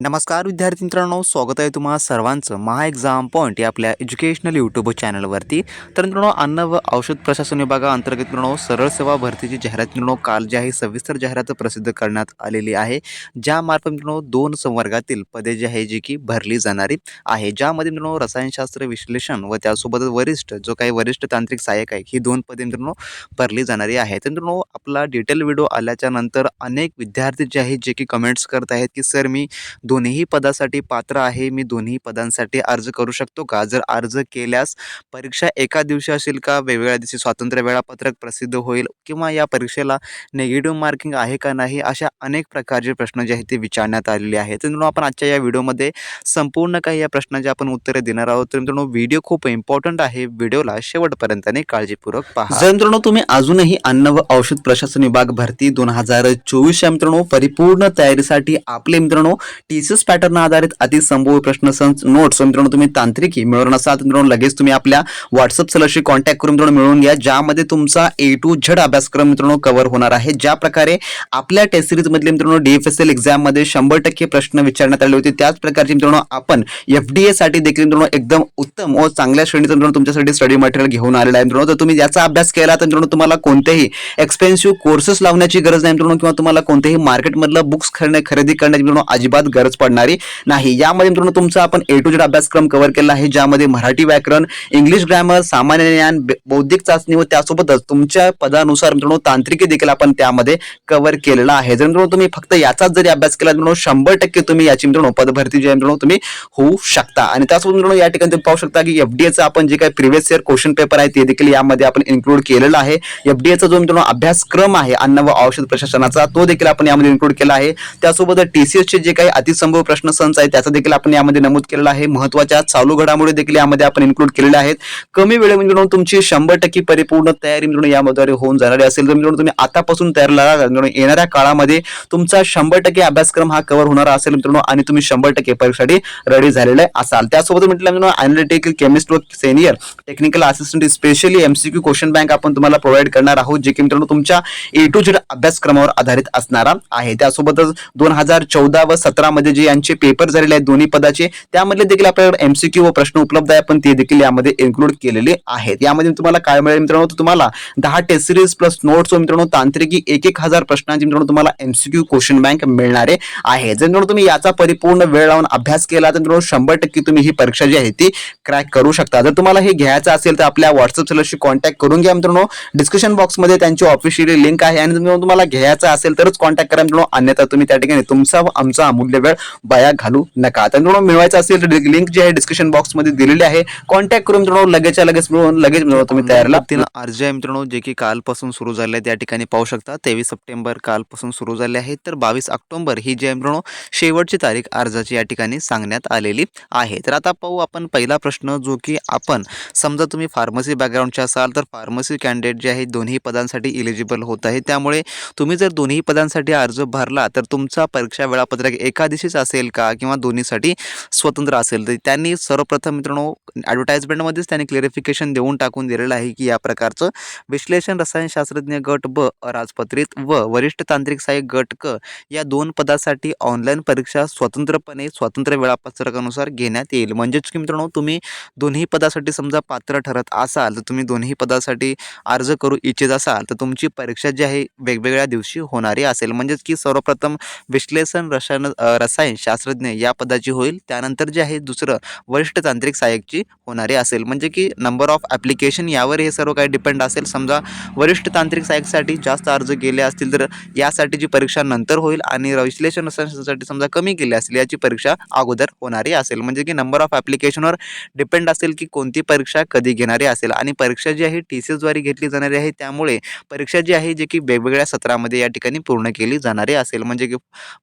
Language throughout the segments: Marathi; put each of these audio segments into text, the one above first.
नमस्कार विद्यार्थी मित्रांनो स्वागत आहे तुम्हा सर्वांचं महा एक्झाम पॉईंट या आपल्या एज्युकेशनल यूट्यूब चॅनलवरती तर मित्रांनो अन्न व औषध प्रशासन विभागाअंतर्गत मित्रांनो सरळ सेवा भरतीची जाहिरात मित्रांनो काल जी आहे सविस्तर जाहिरात प्रसिद्ध करण्यात आलेली आहे. ज्यामार्फत मित्रांनो दोन संवर्गातील पदे जी आहे जी की भरली जाणारी आहे. ज्यामध्ये मित्रांनो रसायनशास्त्र विश्लेषण व त्यासोबतच वरिष्ठ जो काही वरिष्ठ तांत्रिक सहाय्यक आहे ही दोन पदे मित्रांनो भरली जाणारी आहे. तर मित्रांनो आपला डिटेल व्हिडिओ आल्याच्यानंतर अनेक विद्यार्थी जे आहेत जे की कमेंट्स करत आहेत की सर मी दोन्ही पदासाठी पात्र आहे. मी दोन्ही पदांसाठी अर्ज करू शकतो का? जर अर्ज केल्यास परीक्षा एका दिवशी असेल का? वेगवेगळ्या दिवशी स्वातंत्र्य वेळापत्रक प्रसिद्ध होईल किंवा या परीक्षेला निगेटिव्ह मार्किंग आहे का नाही? अशा अनेक प्रकारचे प्रश्न जे आहेत ते विचारण्यात आलेले आहेत. तर मित्रांनो आपण आजच्या या व्हिडिओमध्ये संपूर्ण काही या प्रश्नांची आपण उत्तरे देणार आहोत. तर मित्रांनो व्हिडिओ खूप इम्पॉर्टंट आहे. व्हिडिओला शेवटपर्यंत काळजीपूर्वक पहा. जर मित्रांनो तुम्ही अजूनही अन्न व औषध प्रशासन विभाग भरती दोन हजार चोवीस या मित्रांनो परिपूर्ण तयारीसाठी आपले मित्रांनो टीसीएस पॅटर्न आधारित अतिसंभव प्रश्न संच नोट्स मित्रांनो तुम्ही तांत्रिकी मिळवून असाल तर मित्रांनो लगेच तुम्ही आपल्या व्हॉट्सअप सलशी कॉन्टॅक्ट करून मित्रांनो मिळवून घ्या ज्यामध्ये तुमचा ए टू झड अभ्यासक्रम मित्रांनो कव्हर होणार आहे. ज्या प्रकारे आपल्या टेस्ट सिरीज मधले मित्रांनो डीएफएसएल एक्झाममध्ये शंभर टक्के प्रश्न विचारण्यात आले होते त्याच प्रकारचे मित्रांनो आपण एफ डी साठी देखील मित्रांनो एकदम उत्तम व चांगल्या श्रेणीचं मित्रांनो तुमच्यासाठी स्टडी मटेरियल घेऊन आलेलं आहे मित्रांनो. तर तुम्ही याचा अभ्यास केला तर मित्रांनो तुम्हाला कोणतेही एक्सपेन्सिव्ह कोर्सेस लावण्याची गरज नाही मित्रांनो किंवा तुम्हाला कोणतेही मार्केटमधलं बुक्स खरेदी करण्याची मित्रांनो अजिबात गरज पडणारी नाही. यामध्ये मित्रांनो तुमचा आपण ए टू जेड अभ्यासक्रम कव्हर केला आहे ज्यामध्ये मराठी व्याकरण इंग्लिश ग्रॅमर सामान्य ज्ञान बौद्धिक चाचणी व त्यासोबतच तुमच्या पदानुसार मित्रांनो तांत्रिकी देखील आपण त्यामध्ये कव्हर केलेला आहे. जर मित्रांनो तुम्ही फक्त याचाच जरी अभ्यास केला मित्रांनो शंभर टक्के तुम्ही याची मित्रांनो पदभरती जी आहे मित्रांनो तुम्ही होऊ शकता. आणि त्यासोबत मित्रांनो या ठिकाणी तुम्ही पाहू शकता की एफडीएचा आपण जे काही प्रिव्हियस इयर क्वेश्चन पेपर आहे ते देखील यामध्ये आपण इन्क्लूड केलेला आहे. एफडीएचा जो मित्रांनो अभ्यासक्रम आहे अन्न व औषध प्रशासनाचा तो देखील आपण यामध्ये इन्क्लूड केला आहे. त्यासोबत टीसीएसचे जे काही संभव प्रश्न संच आहे त्याचा देखील आपण यामध्ये नमूद केलेला आहे. महत्त्वाच्या चालू घडामोडी देखील यामध्ये आपण इन्क्लूड केलेल्या आहेत. कमी वेळेमध्ये म्हणजे मित्रांनो तुमची शंभर टक्के परिपूर्ण तयारी मिळून यामध्ये होऊन जाणारी असेल. तर मित्रांनो तुम्ही आतापासून तयार मित्रांनो येणाऱ्या काळामध्ये तुमचा शंभर टक्के अभ्यासक्रम हा कव्हर होणारा असेल मित्रांनो आणि तुम्ही शंभर टक्के परीक्षेसाठी रेडी झालेले असाल. त्यासोबत म्हटलं मित्रांनो अनालिटिकल केमिस्ट व senior technical assistant specially MCQ question bank आपण तुम्हाला प्रोव्हाइड करणार आहोत जे की मित्रांनो तुमच्या ए टू झेड अभ्यासक्रमावर आधारित असणारा आहे. त्यासोबतच दोन हजार चौदा व सतरा मध्ये जे यांचे पेपर झालेले आहेत दोन्ही पदाचे त्यामधले देखील आपल्याकडे एमसीक्यू व प्रश्न उपलब्ध आहे. पण ते देखील यामध्ये इन्क्लूड केलेले आहेत. यामध्ये तुम्हाला काय मिळेल मित्रांनो? तुम्हाला दहा टेस्ट सिरीज प्लस नोट्स मित्रांनो तांत्रिकी एक एक हजार प्रश्नांची मित्रांनो तुम्हाला एमसीक्यू क्वेश्चन बँक मिळणारे आहे. जर मित्रांनो तुम्ही याचा परिपूर्ण वेळ लावून अभ्यास केला तर मित्रांनो शंभर टक्के तुम्ही ही परीक्षा जी आहे ती क्रॅक करू शकता. जर तुम्हाला हे घ्यायचं असेल तर आपल्या व्हॉट्सअप सेलरशी कॉन्टॅक्ट करून घ्या मित्रांनो. डिस्क्रिप्शन बॉक्समध्ये त्यांची ऑफिशियली लिंक आहे. आणि तुम्हाला घ्यायचं असेल तरच कॉन्टॅक्ट करा मित्रांनो. अन्यथा तुम्ही त्या ठिकाणी तुमचा व आमचा अमूल्य वेळ वाया घालू नका. तर मित्रांनो मिळवायचं असेल तर लिंक जी आहे डिस्क्रिप्शन बॉक्समध्ये दिलेली आहे. कॉन्टॅक्ट करून मित्रांनो लगेचच्या लगेच मिळून लगेच मित्रांनो तुम्ही तयारीला. अर्ज आहे मित्रांनो जे की कालपासून सुरू झाले आहे त्या ठिकाणी पाहू शकता. तेवीस सप्टेंबर कालपासून सुरू झाले आहेत तर बावीस ऑक्टोबर ही जी आहे मित्रांनो शेवटची तारीख अर्जाची या ठिकाणी सांगण्यात आलेली आहे. तर आता पाहू आपण पहिला प्रश्न जो की आपण समजा तुम्ही फार्मसी बॅकग्राऊंडचे असाल तर फार्मसी कॅन्डिडेट जे आहे दोन्ही पदांसाठी इलिजिबल होत आहे. त्यामुळे तुम्ही जर दोन्ही पदांसाठी अर्ज भरला तर तुमचा परीक्षा वेळापत्रक एका दिवशीच असेल का? किंवा दोन्हीसाठी स्वतंत्र असेल? तर त्यांनी सर्वप्रथम मित्रांनो ॲडव्हर्टाईजमेंटमध्येच त्यांनी क्लिअरिफिकेशन देऊन टाकून दिलेलं आहे की या प्रकारचं विश्लेषण रसायनशास्त्रज्ञ गट ब अराजपत्रित व वरिष्ठ तांत्रिक सहाय्यक गट क या दोन पदासाठी ऑनलाईन परीक्षा स्वतंत्रपणे स्वतंत्र वेळापत्रकानुसार घेण्यात येईल. म्हणजेच की मित्रांनो तुम्ही दोन्ही पदासाठी समजा पात्र ठरत असाल तर तुम्ही दोन्ही पदासाठी अर्ज करू इच्छित असाल तर तुमची परीक्षा जी आहे वेगवेगळ्या दिवशी होणारी असेल. म्हणजेच की सर्वप्रथम विश्लेषण रसायन रसायन शास्त्रज्ञ या पदाची होईल. त्यानंतर जे आहे दुसरं वरिष्ठ तांत्रिक सहाय्यकची होणारी असेल. म्हणजे की नंबर ऑफ ॲप्लिकेशन यावर हे सर्व काही डिपेंड असेल. समजा वरिष्ठ तांत्रिक सहाय्यकसाठी जास्त अर्ज गेले असतील तर यासाठीची परीक्षा नंतर होईल आणि विश्लेषण रसायनशास्त्रासाठी समजा कमी केले असतील याची परीक्षा अगोदर होणारी असेल. म्हणजे की नंबर ऑफ ॲप्लिकेशनवर डिपेंड असेल की कोणती परीक्षा कधी घेणारी असेल. आणि परीक्षा जी आहे टी सी एसद्वारे घेतली जाणारी आहे त्यामुळे परीक्षा जी आहे जे की वेगवेगळ्या सत्रामध्ये या ठिकाणी पूर्ण केली जाणारी असेल. म्हणजे की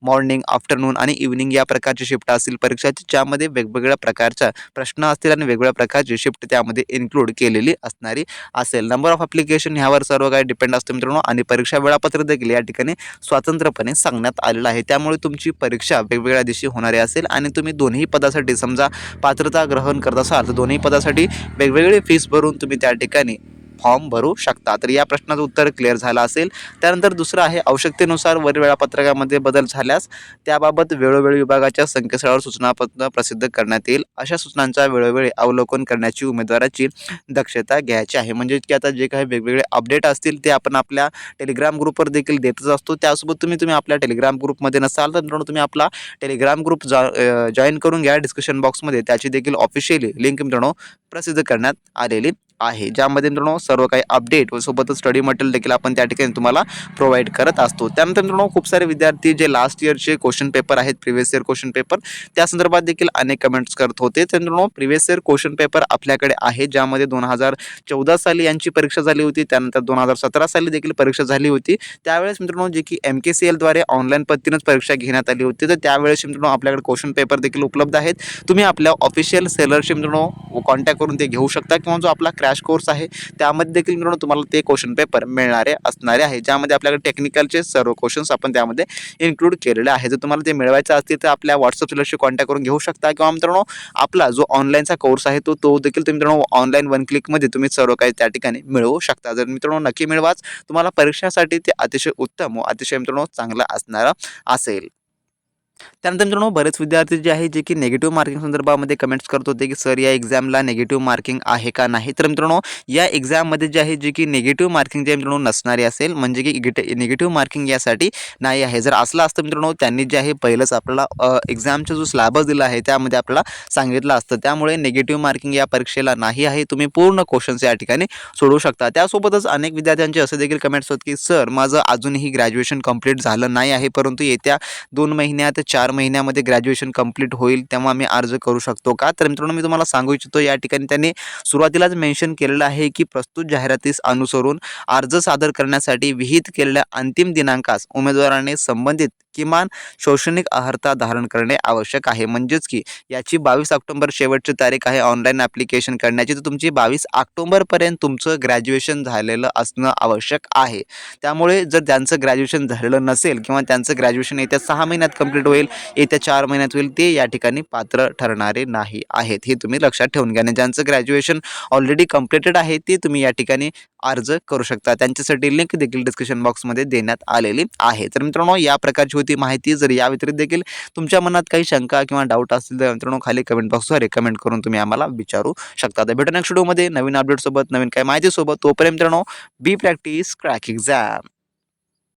मॉर्निंग आफ्टरनून आणि इव्हनिंग या प्रकारची शिफ्ट असतील परीक्षाची ज्यामध्ये वेगवेगळ्या प्रकारच्या प्रश्न असतील आणि वेगवेगळ्या प्रकारची शिफ्ट त्यामध्ये इन्क्लूड केलेली असणारी असेल. नंबर ऑफ ॲप्लिकेशन ह्यावर सर्व काही डिपेंड असतो मित्रांनो. आणि परीक्षा वेळापत्रक देखील या ठिकाणी स्वतंत्रपणे सांगण्यात आलेलं आहे. त्यामुळे तुमची परीक्षा वेगवेगळ्या दिवशी होणारी असेल आणि तुम्ही दोन्ही पदासाठी समजा पात्रता ग्रहण करत असाल तर दोन्ही पदासाठी वेगवेगळी फीस भरून तुम्ही त्या ठिकाणी फॉर्म भरू शकता. तर या प्रश्नाचं उत्तर क्लिअर झालं असेल. त्यानंतर दुसरं आहे आवश्यकतेनुसार वर वेळापत्रकामध्ये बदल झाल्यास त्याबाबत वेळोवेळी विभागाच्या संकेतस्थळावर सूचनापत्र प्रसिद्ध करण्यात येईल. अशा सूचनांचा वेळोवेळी अवलोकन करण्याची उमेदवाराची दक्षता घ्यायची आहे. म्हणजे की आता जे काही वेगवेगळे अपडेट असतील ते आपण आपल्या टेलिग्राम ग्रुपवर देखील देतच असतो. त्यासोबत तुम्ही तुम्ही आपल्या टेलिग्राम ग्रुपमध्ये नसाल तर मित्रांनो तुम्ही आपला टेलिग्राम ग्रुप जॉ जॉईन करून घ्या. डिस्कशन बॉक्समध्ये त्याची देखील ऑफिशियली लिंक मित्रांनो प्रसिद्ध करण्यात आलेली आहे. ज्यामध्ये मित्रांनो सर्व काही अपडेट व सोबतच स्टडी मटेरियल देखील आपण त्या ठिकाणी तुम्हाला प्रोव्हाइड करत असतो. त्यानंतर मित्रांनो खूप सारे विद्यार्थी जे लास्ट इयरचे क्वेश्चन पेपर आहेत प्रिव्हियस इयर क्वेश्चन पेपर त्या संदर्भात देखील अनेक कमेंट्स करत होते. तर मित्रांनो प्रिव्हियस इयर क्वेश्चन पेपर आपल्याकडे आहे ज्यामध्ये दोन हजार चौदा साली यांची परीक्षा झाली होती त्यानंतर दोन हजार सतरा साली देखील परीक्षा झाली होती. त्यावेळेस मित्रांनो जे की एम के सी एलद्वारे ऑनलाईन पद्धतीनंच परीक्षा घेण्यात आली होती. तर त्यावेळेस मित्रांनो आपल्याकडे क्वेश्चन पेपर देखील उपलब्ध आहेत. तुम्ही आपल्या ऑफिशियल सेलरशी मित्रांनो कॉन्टॅक्ट करून ते घेऊ शकता किंवा जो आपला क्रॅश कोर्स आहे. त्यामध्ये देखील मित्रांनो तुम्हाला ते क्वेश्चन पेपर मिळणारे असणारे आहे. ज्यामध्ये आपल्याकडे टेक्निकलचे सर्व क्वेश्चन्स आपण त्यामध्ये इन्क्लूड केलेले आहे. जर तुम्हाला ते मिळवायचं असतील तर आपल्या व्हॉट्सअप सिलरशी कॉन्टॅक्ट करून घेऊ शकता. किंवा मित्रांनो आपला जो ऑनलाईनचा कोर्स आहे तो तो देखील तुम्ही मित्रांनो ऑनलाईन वन क्लिकमध्ये तुम्ही सर्व काही त्या ठिकाणी मिळवू शकता. जर मित्रांनो नक्की मिळवाच तुम्हाला परीक्षासाठी ते अतिशय उत्तम व अतिशय मित्रांनो चांगलं असणारं असेल. त्यानंतर मित्रांनो बरेच विद्यार्थी जे आहे जे की निगेटिव्ह मार्किंग संदर्भामध्ये कमेंट्स करत होते की सर या एक्झामला निगेटिव्ह मार्किंग आहे का नाही? तर मित्रांनो या एक्झाममध्ये जे आहे जे की निगेटिव्ह मार्किंग जे मित्रांनो नसणारी असेल म्हणजे की निगेटिव्ह मार्किंग यासाठी नाही आहे. जर असलं असतं मित्रांनो त्यांनी जे आहे पहिलंच आपल्याला एक्झामचा जो स्लॅबस दिला आहे त्यामध्ये आपल्याला सांगितलं असतं. त्यामुळे निगेटिव्ह मार्किंग या परीक्षेला नाही आहे. तुम्ही पूर्ण क्वेश्चन्स या ठिकाणी सोडवू शकता. त्यासोबतच अनेक विद्यार्थ्यांचे असे देखील कमेंट्स होत की सर माझं अजूनही ग्रॅज्युएशन कंप्लीट झालं नाही आहे परंतु येत्या दोन महिन्यात चार महिन्यामध्ये ग्रॅज्युएशन कंप्लीट होईल तेव्हा मी अर्ज करू शकतो का? तर मित्रांनो मी तुम्हाला सांगू इच्छितो या ठिकाणी त्यांनी सुरुवातीलाच मेन्शन केलेलं आहे की प्रस्तुत जाहिरातीस अनुसरून अर्ज सादर करण्यासाठी विहित केलेल्या अंतिम दिनांकास उमेदवाराने संबंधित किमान शैक्षणिक अर्हता धारण करणे आवश्यक आहे. म्हणजेच की याची बावीस ऑक्टोबर शेवटची तारीख आहे. ऑनलाईन ॲप्लिकेशन करण्याची. तर तुमची बावीस ऑक्टोबरपर्यंत तुमचं ग्रॅज्युएशन झालेलं असणं आवश्यक आहे. त्यामुळे जर त्यांचं ग्रॅज्युएशन झालेलं नसेल किंवा त्यांचं ग्रॅज्युएशन येत्या सहा महिन्यात कंप्लीट होईल येत्या चार महिन्यात होईल ते या ठिकाणी पात्र ठरणारे नाही आहेत. हे तुम्ही लक्षात ठेवून घ्या. आणि ज्यांचं ग्रॅज्युएशन ऑलरेडी कम्प्लिटेड आहे ते तुम्ही या ठिकाणी अर्ज करू शकता. त्यांच्यासाठी लिंक देखील डिस्क्रिप्शन बॉक्समध्ये देण्यात आलेली आहे. तर मित्रांनो या प्रकारची होती माहिती जर या व्यतिरिक्त देखील तुमच्या मनात काही शंका किंवा डाऊट असतील तर मित्रांनो खाली कमेंट बॉक्सवर कमेंट करून तुम्ही आम्हाला विचारू शकता. तर भेटू नेक्स्ट व्हिडिओमध्ये नवीन अपडेटसोबत नवीन काही माहितीसोबत. तोपर्यंत मित्रांनो बी प्रॅक्टिस क्रॅक एक्झाम